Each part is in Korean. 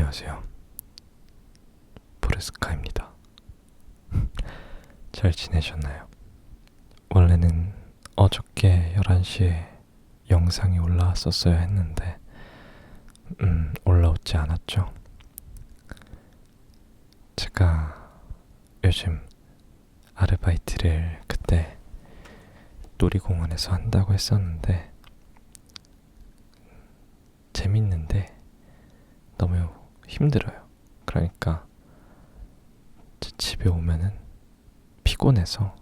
안녕하세요. 포레스카입니다. 잘 지내셨나요? 원래는 어저께 11시에 영상이 올라왔었어야 했는데, 음, 올라오지 않았죠. 제가 요즘 아르바이트를 그때 놀이공원에서 한다고 했었는데, 재밌는데, 너무 힘들어요. 그러니까 제 집에 오면은 피곤해서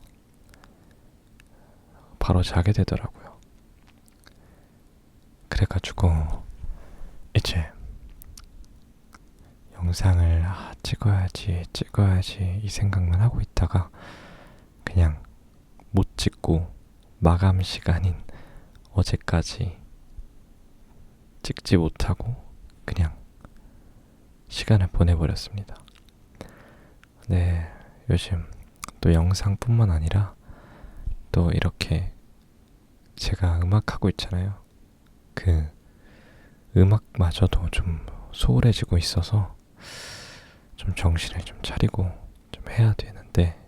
바로 자게 되더라고요. 그래가지고 이제 영상을 아, 찍어야지, 찍어야지 이 생각만 하고 있다가 그냥 못 찍고 마감 시간인 어제까지 찍지 못하고 그냥 시간을 보내버렸습니다. 네, 요즘 또 영상뿐만 아니라 또 이렇게 제가 음악하고 있잖아요. 그 음악마저도 좀 소홀해지고 있어서 좀 정신을 좀 차리고 좀 해야 되는데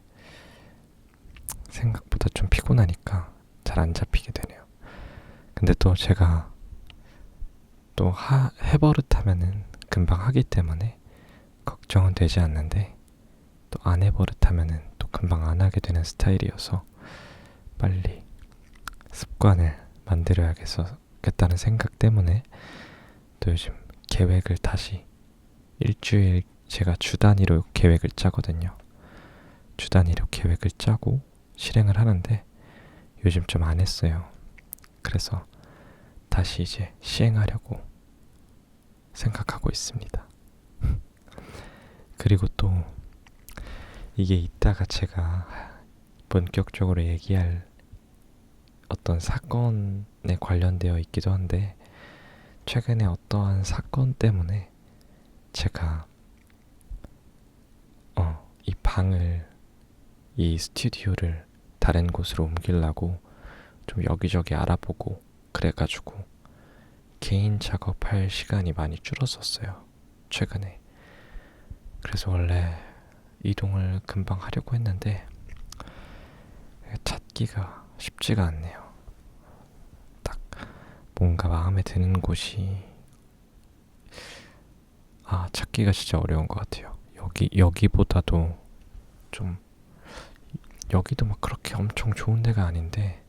생각보다 좀 피곤하니까 잘 안 잡히게 되네요. 근데 또 제가 또 하, 해버릇하면은 금방 하기 때문에 걱정은 되지 않는데 또 안 해버릇하면은 또 금방 안 하게 되는 스타일이어서 빨리 습관을 만들어야겠다는 생각 때문에 또 요즘 계획을 다시 일주일 제가 주 단위로 계획을 짜거든요. 주 단위로 계획을 짜고 실행을 하는데 요즘 좀 안 했어요. 그래서 다시 이제 시행하려고 생각하고 있습니다. 그리고 또 이게 이따가 제가 본격적으로 얘기할 어떤 사건에 관련되어 있기도 한데 최근에 어떠한 사건 때문에 제가 어, 이 방을 이 스튜디오를 다른 곳으로 옮기려고 좀 여기저기 알아보고 그래가지고 개인 작업할 시간이 많이 줄었었어요. 최근에. 그래서 원래 이동을 금방 하려고 했는데 찾기가 쉽지가 않네요. 딱 뭔가 마음에 드는 곳이 아 찾기가 진짜 어려운 것 같아요. 여기 여기보다도 좀 여기도 막 그렇게 엄청 좋은 데가 아닌데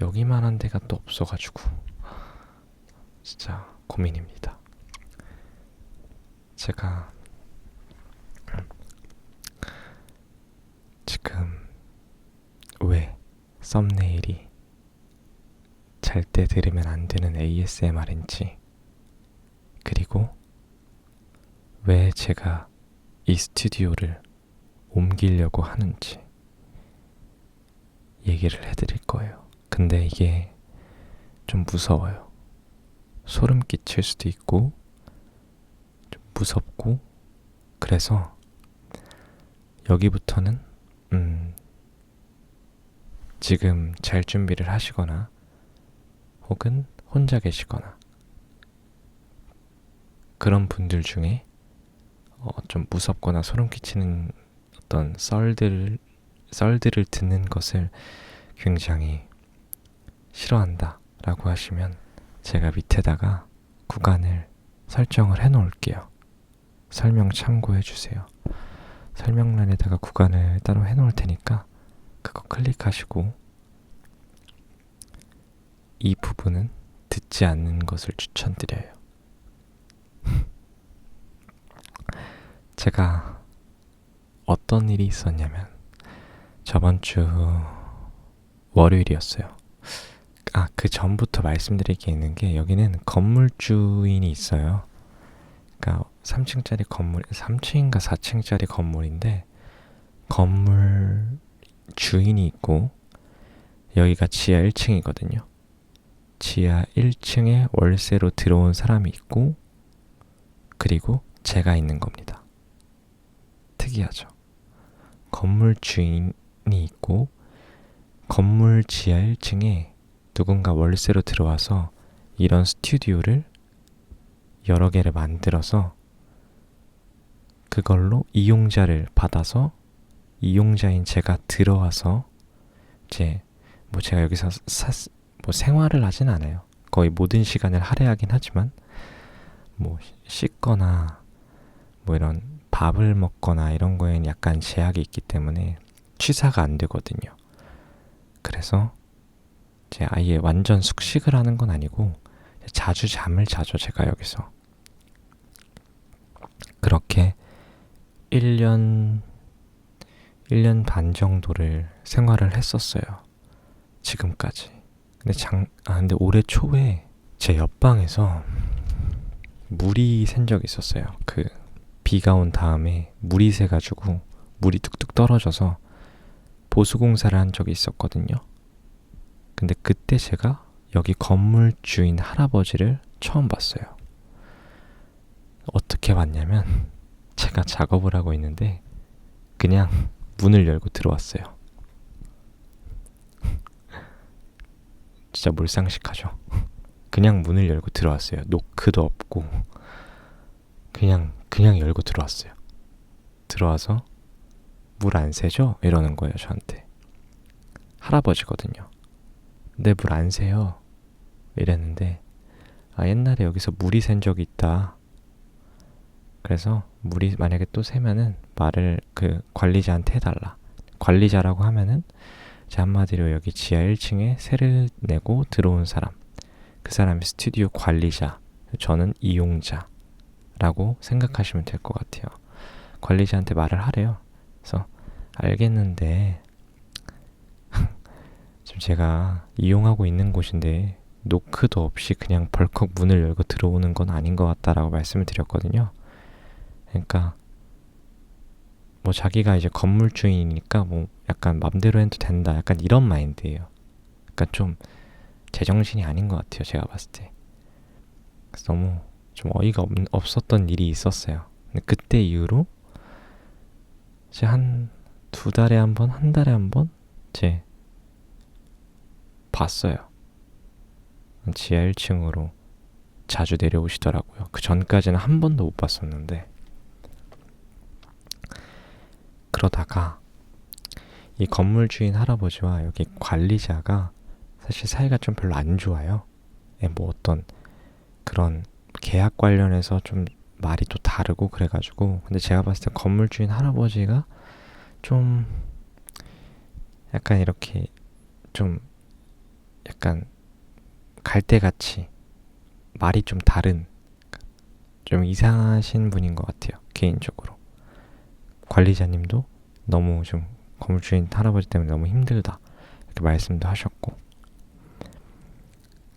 여기만한 데가 또 없어가지고 진짜 고민입니다. 제가 지금 왜 썸네일이 잘 때 들으면 안 되는 ASMR인지 그리고 왜 제가 이 스튜디오를 옮기려고 하는지 얘기를 해드릴 거예요. 근데 이게 좀 무서워요. 소름 끼칠 수도 있고 좀 무섭고 그래서 여기부터는 음 지금 잘 준비를 하시거나 혹은 혼자 계시거나 그런 분들 중에 어, 좀 무섭거나 소름 끼치는 어떤 썰들 썰들을 듣는 것을 굉장히 싫어한다라고 하시면 제가 밑에다가 구간을 설정을 해 놓을게요. 설명 참고해 주세요. 설명란에다가 구간을 따로 해 놓을 테니까 그거 클릭하시고 이 부분은 듣지 않는 것을 추천드려요. 제가 어떤 일이 있었냐면 저번 주 월요일이었어요. 아, 그 전부터 말씀드릴 게 있는 게 여기는 건물 주인이 있어요. 그러니까 3층짜리 건물, 3층인가 4층짜리 건물인데 건물 주인이 있고 여기가 지하 1층이거든요. 지하 1층에 월세로 들어온 사람이 있고 그리고 제가 있는 겁니다. 특이하죠. 건물 주인이 있고 건물 지하 1층에 누군가 월세로 들어와서 이런 스튜디오를 여러 개를 만들어서 그걸로 이용자를 받아서 이용자인 제가 들어와서 이제 뭐 제가 여기서 사, 뭐 생활을 하진 않아요. 거의 모든 시간을 할애하긴 하지만 뭐 씻거나 뭐 이런 밥을 먹거나 이런 거에는 약간 제약이 있기 때문에 취사가 안 되거든요. 그래서 이 제 아예 완전 숙식을 하는 건 아니고 자주 잠을 자죠, 제가 여기서. 그렇게 1년 1년 반 정도를 생활을 했었어요. 지금까지. 근데 장, 아, 근데 올해 초에 제 옆방에서 물이 샌 적이 있었어요. 그 비가 온 다음에 물이 새가지고 물이 뚝뚝 떨어져서 보수공사를 한 적이 있었거든요. 근데 그때 제가 여기 건물 주인 할아버지를 처음 봤어요. 어떻게 봤냐면 제가 작업을 하고 있는데 그냥 문을 열고 들어왔어요. 진짜 몰상식하죠. 그냥 문을 열고 들어왔어요. 노크도 없고 그냥 그냥 열고 들어왔어요. 들어와서 물 안 새죠? 이러는 거예요, 저한테. 할아버지거든요. 근데 물안 새요. 이랬는데 아, 옛날에 여기서 물이 샌 적이 있다. 그래서 물이 만약에 또 새면은 말을 그 관리자한테 해달라. 관리자라고 하면은 제 한마디로 여기 지하 1층에 세를 내고 들어온 사람. 그 사람이 스튜디오 관리자. 저는 이용자라고 생각하시면 될 것 같아요. 관리자한테 말을 하래요. 그래서 알겠는데 지금 제가 이용하고 있는 곳인데 노크도 없이 그냥 벌컥 문을 열고 들어오는 건 아닌 것 같다라고 말씀을 드렸거든요. 그러니까 뭐 자기가 이제 건물 주인이니까 뭐 약간 맘대로 해도 된다. 약간 이런 마인드예요. 그러니까 좀 제정신이 아닌 것 같아요. 제가 봤을 때. 그래서 너무 좀 어이가 없, 없었던 일이 있었어요. 근데 그때 이후로 이제 한 두 달에 한 번, 한 달에 한번 이제 봤어요. 지하 1층으로 자주 내려오시더라고요. 그 전까지는 한 번도 못 봤었는데 그러다가 이 건물 주인 할아버지와 여기 관리자가 사실 사이가 좀 별로 안 좋아요. 예, 뭐 어떤 그런 계약 관련해서 좀 말이 또 다르고 그래가지고 근데 제가 봤을 때 건물 주인 할아버지가 좀 약간 이렇게 좀 약간 갈대같이 말이 좀 다른 좀 이상하신 분인 것 같아요 개인적으로 관리자님도 너무 좀 건물주인 할아버지 때문에 너무 힘들다 이렇게 말씀도 하셨고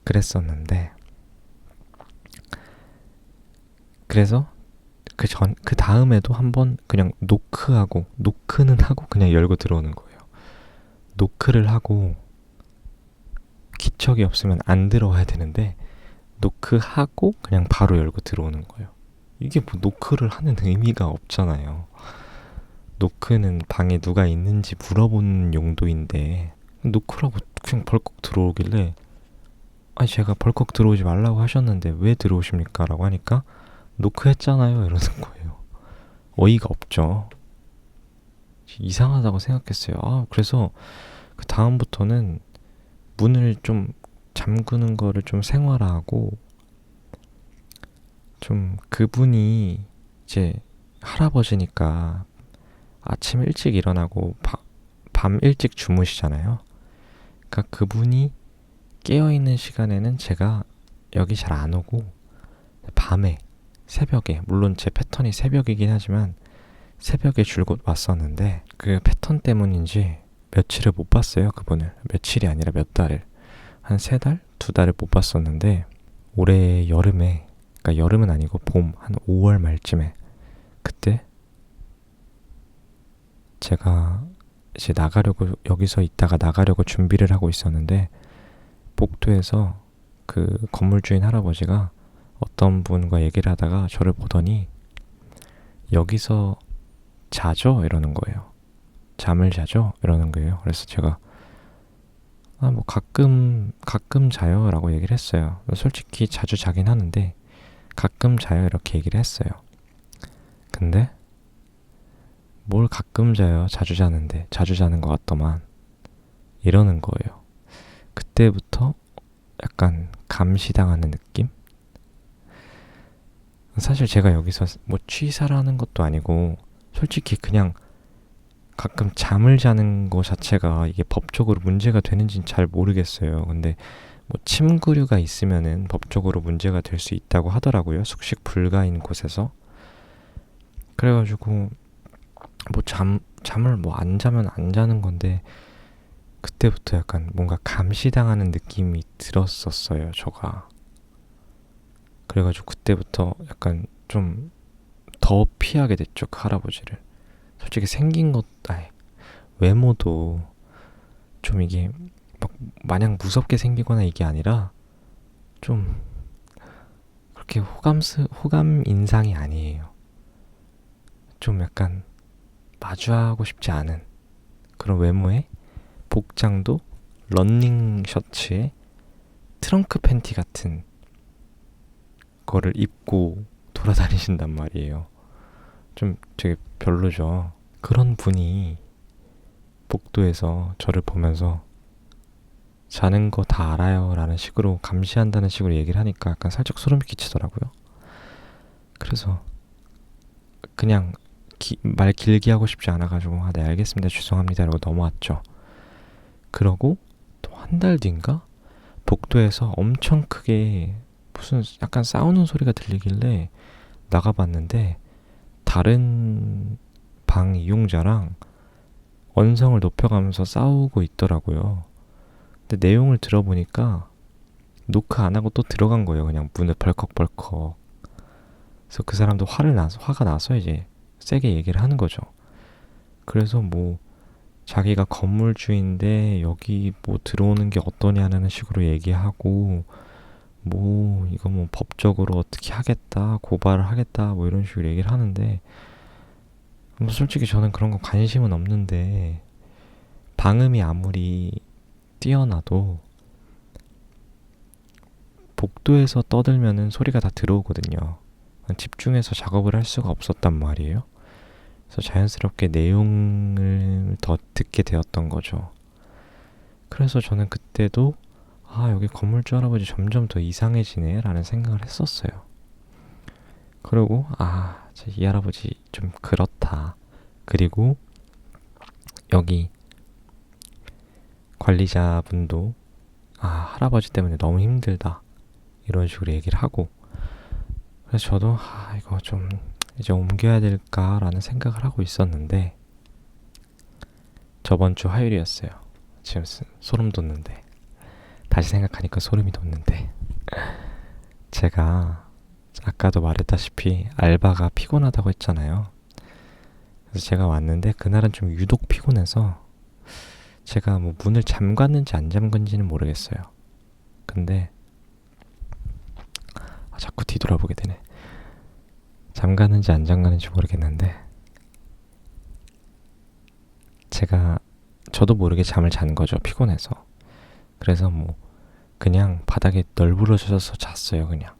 그랬었는데 그래서 그 전 그 다음에도 한번 그냥 노크하고 노크는 하고 그냥 열고 들어오는 거예요. 노크를 하고 기척이 없으면 안 들어와야 되는데 노크하고 그냥 바로 열고 들어오는 거예요. 이게 뭐 노크를 하는 의미가 없잖아요. 노크는 방에 누가 있는지 물어보는 용도인데 노크라고 그냥 벌컥 들어오길래 아니 제가 벌컥 들어오지 말라고 하셨는데 왜 들어오십니까? 라고 하니까 노크했잖아요 이러는 거예요. 어이가 없죠. 이상하다고 생각했어요. 아 그래서 그 다음부터는 문을 좀 잠그는 거를 좀 생활화하고 좀 그분이 이제 할아버지니까 아침 일찍 일어나고 바, 밤 일찍 주무시잖아요. 그러니까 그분이 깨어 있는 시간에는 제가 여기 잘 안 오고 밤에 새벽에 물론 제 패턴이 새벽이긴 하지만 새벽에 줄곧 왔었는데 그 패턴 때문인지 며칠을 못 봤어요 그분을 며칠이 아니라 몇 달을 한 세 달? 두 달을 못 봤었는데 올해 여름에 그러니까 여름은 아니고 봄 한 5월 말쯤에 그때 제가 이제 나가려고 여기서 있다가 나가려고 준비를 하고 있었는데 복도에서 그 건물 주인 할아버지가 어떤 분과 얘기를 하다가 저를 보더니 여기서 자죠? 이러는 거예요. 잠을 자죠? 이러는 거예요. 그래서 제가 아, 뭐 가끔 가끔 자요 라고 얘기를 했어요. 솔직히 자주 자긴 하는데 가끔 자요 이렇게 얘기를 했어요. 근데 뭘 가끔 자요. 자주 자는데 자주 자는 것 같더만 이러는 거예요. 그때부터 약간 감시당하는 느낌? 사실 제가 여기서 뭐 취사라는 것도 아니고 솔직히 그냥 가끔 잠을 자는 거 자체가 이게 법적으로 문제가 되는지는 잘 모르겠어요. 근데 뭐 침구류가 있으면은 법적으로 문제가 될 수 있다고 하더라고요. 숙식 불가인 곳에서. 그래가지고 뭐 잠 잠을 뭐 안 자면 안 자는 건데 그때부터 약간 뭔가 감시당하는 느낌이 들었었어요. 저가. 그래가지고 그때부터 약간 좀 더 피하게 됐죠. 그 할아버지를. 솔직히 생긴 것, 아니, 외모도 좀 이게 막 마냥 무섭게 생기거나 이게 아니라 좀 그렇게 호감스, 호감 인상이 아니에요. 좀 약간 마주하고 싶지 않은 그런 외모에 복장도 런닝 셔츠에 트렁크 팬티 같은 거를 입고 돌아다니신단 말이에요. 좀 되게 별로죠. 그런 분이 복도에서 저를 보면서 자는 거 다 알아요 라는 식으로 감시한다는 식으로 얘기를 하니까 약간 살짝 소름이 끼치더라고요. 그래서 그냥 기, 말 길게 하고 싶지 않아가지고 아, 네 알겠습니다 죄송합니다 라고 넘어왔죠. 그러고 또 한 달 뒤인가 복도에서 엄청 크게 무슨 약간 싸우는 소리가 들리길래 나가봤는데 다른 방 이용자랑 언성을 높여가면서 싸우고 있더라고요. 근데 내용을 들어보니까 노크 안 하고 또 들어간 거예요. 그냥 문을 벌컥벌컥. 그래서 그 사람도 화를 나서 화가 나서 이제 세게 얘기를 하는 거죠. 그래서 뭐 자기가 건물주인데 여기 뭐 들어오는 게 어떠냐는 식으로 얘기하고 뭐 이거 뭐 법적으로 어떻게 하겠다 고발을 하겠다 뭐 이런 식으로 얘기를 하는데 뭐 솔직히 저는 그런 거 관심은 없는데 방음이 아무리 뛰어나도 복도에서 떠들면은 소리가 다 들어오거든요. 집중해서 작업을 할 수가 없었단 말이에요. 그래서 자연스럽게 내용을 더 듣게 되었던 거죠. 그래서 저는 그때도 아, 여기 건물주 할아버지 점점 더 이상해지네 라는 생각을 했었어요. 그리고 아, 이 할아버지 좀 그렇다. 그리고 여기 관리자분도 아, 할아버지 때문에 너무 힘들다. 이런 식으로 얘기를 하고 그래서 저도 아, 이거 좀 이제 옮겨야 될까라는 생각을 하고 있었는데 저번 주 화요일이었어요. 지금 소름 돋는데 다시 생각하니까 소름이 돋는데 제가 아까도 말했다시피 알바가 피곤하다고 했잖아요. 그래서 제가 왔는데 그날은 좀 유독 피곤해서 제가 뭐 문을 잠갔는지 안 잠근지는 모르겠어요. 근데 아, 자꾸 뒤돌아보게 되네. 잠가는지 안 잠가는지 모르겠는데 제가 저도 모르게 잠을 잔 거죠 피곤해서 그래서 뭐 그냥 바닥에 널브러져서 잤어요 그냥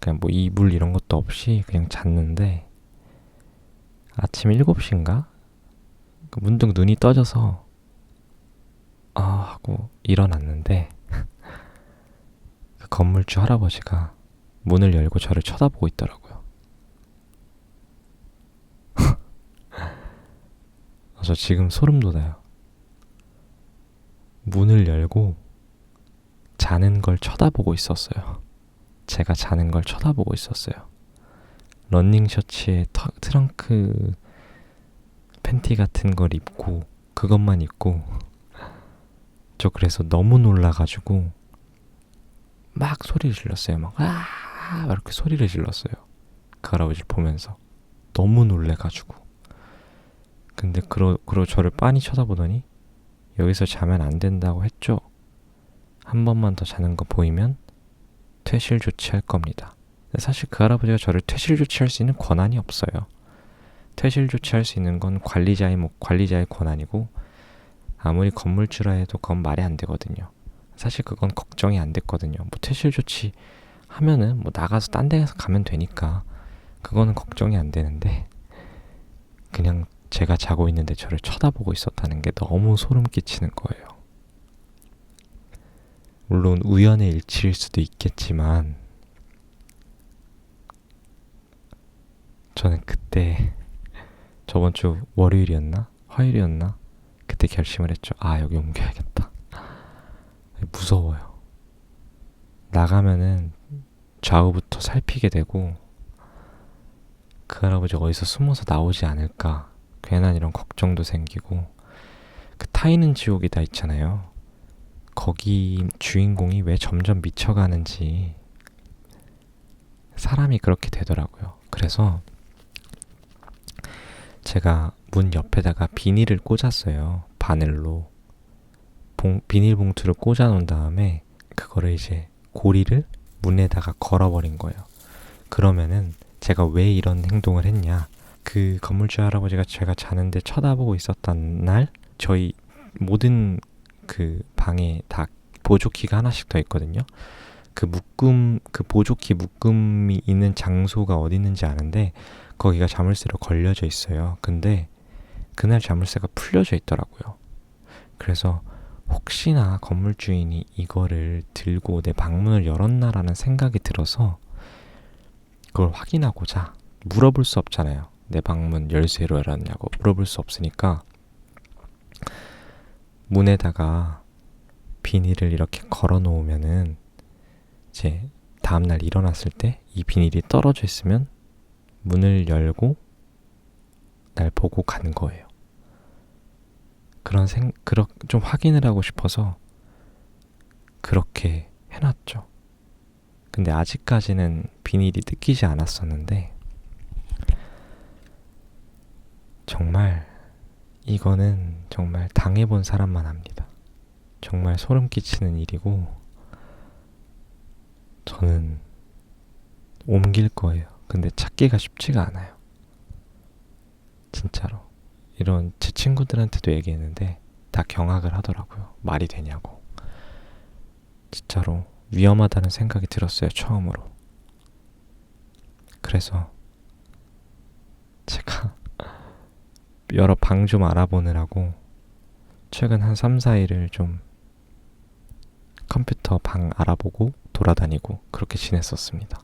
그냥 뭐 이불 이런 것도 없이 그냥 잤는데 아침 7시인가 그 문득 눈이 떠져서 아 하고 일어났는데 그 건물주 할아버지가 문을 열고 저를 쳐다보고 있더라고요. 저 지금 소름 돋아요. 문을 열고 자는 걸 쳐다보고 있었어요. 제가 자는 걸 쳐다보고 있었어요. 런닝 셔츠에 터, 트렁크 팬티 같은 걸 입고 그것만 입고 저 그래서 너무 놀라가지고 막 소리를 질렀어요. 막 아, 이렇게 소리를 질렀어요. 그 할아버지를 보면서 너무 놀래가지고. 근데 그러 그러 저를 빤히 쳐다보더니 여기서 자면 안 된다고 했죠. 한 번만 더 자는 거 보이면 퇴실 조치할 겁니다. 사실 그 할아버지가 저를 퇴실 조치할 수 있는 권한이 없어요. 퇴실 조치할 수 있는 건 관리자의 뭐 관리자의 권한이고 아무리 건물주라 해도 그건 말이 안 되거든요. 사실 그건 걱정이 안 됐거든요. 뭐 퇴실 조치 하면은 뭐 나가서 딴 데서 가면 되니까 그거는 걱정이 안 되는데 그냥 제가 자고 있는데 저를 쳐다보고 있었다는 게 너무 소름 끼치는 거예요. 물론 우연의 일치일 수도 있겠지만 저는 그때 저번 주 월요일이었나 화요일이었나 그때 결심을 했죠. 아 여기 옮겨야겠다. 무서워요. 나가면은 좌우부터 살피게 되고 그 할아버지 어디서 숨어서 나오지 않을까 괜한 이런 걱정도 생기고 그 타이는 지옥이다 있잖아요. 거기 주인공이 왜 점점 미쳐가는지 사람이 그렇게 되더라고요. 그래서 제가 문 옆에다가 비닐을 꽂았어요. 바늘로. 봉, 비닐봉투를 꽂아 놓은 다음에 그거를 이제 고리를 문에다가 걸어버린 거예요. 그러면은 제가 왜 이런 행동을 했냐. 그 건물주 할아버지가 제가 자는데 쳐다보고 있었던 날 저희 모든 그 방에 다 보조키가 하나씩 더 있거든요. 그 묶음 그 보조키 묶음이 있는 장소가 어디 있는지 아는데 거기가 자물쇠로 걸려져 있어요. 근데 그날 자물쇠가 풀려져 있더라고요. 그래서 혹시나 건물 주인이 이거를 들고 내 방문을 열었나라는 생각이 들어서 그걸 확인하고자 물어볼 수 없잖아요. 내 방문 열쇠로 열었냐고 물어볼 수 없으니까 문에다가 비닐을 이렇게 걸어 놓으면은 이제 다음날 일어났을 때 이 비닐이 떨어져 있으면 문을 열고 날 보고 간 거예요. 그런 생, 그렇, 좀 확인을 하고 싶어서 그렇게 해놨죠. 근데 아직까지는 비닐이 뜯기지 않았었는데, 정말 이거는 정말 당해본 사람만 합니다. 정말 소름 끼치는 일이고, 저는 옮길 거예요. 근데 찾기가 쉽지가 않아요. 진짜로. 이런 제 친구들한테도 얘기했는데 다 경악을 하더라고요. 말이 되냐고. 진짜로 위험하다는 생각이 들었어요. 처음으로. 그래서 제가 여러 방 좀 알아보느라고 최근 한 3, 4일을 좀 컴퓨터 방 알아보고 돌아다니고 그렇게 지냈었습니다.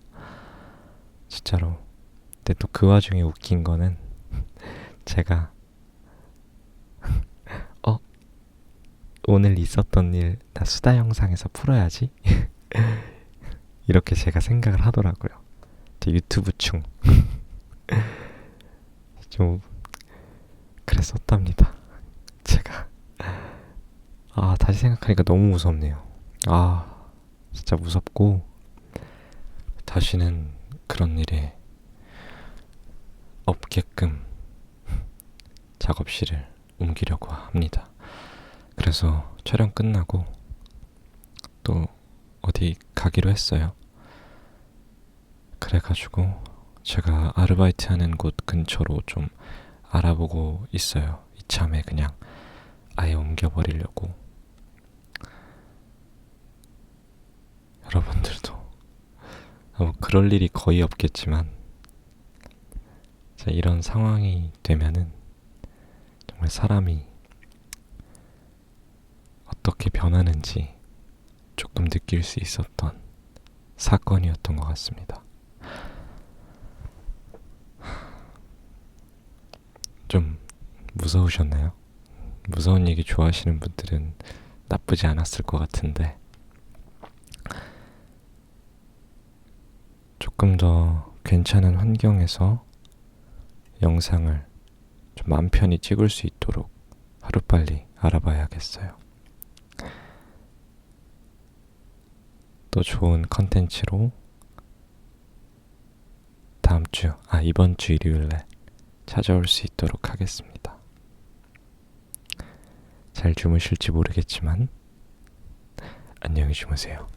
진짜로. 근데 또 그 와중에 웃긴 거는 제가 어 오늘 있었던 일 나 수다 영상에서 풀어야지 이렇게 제가 생각을 하더라고요. 제 유튜브충 좀 그랬었답니다. 제가 아 다시 생각하니까 너무 무섭네요. 아 진짜 무섭고 다시는 그런 일에 없게끔 작업실을 옮기려고 합니다. 그래서 촬영 끝나고 또 어디 가기로 했어요. 그래가지고 제가 아르바이트 하는 곳 근처로 좀 알아보고 있어요. 이참에 그냥 아예 옮겨버리려고. 여러분들도 뭐 그럴 일이 거의 없겠지만 이런 상황이 되면은 정말 사람이 어떻게 변하는지 조금 느낄 수 있었던 사건이었던 것 같습니다. 좀 무서우셨나요? 무서운 얘기 좋아하시는 분들은 나쁘지 않았을 것 같은데 조금 더 괜찮은 환경에서 영상을 좀 마음 편히 찍을 수 있도록 하루빨리 알아봐야겠어요. 또 좋은 컨텐츠로 다음 주, 아, 이번 주 일요일에 찾아올 수 있도록 하겠습니다. 잘 주무실지 모르겠지만, 안녕히 주무세요.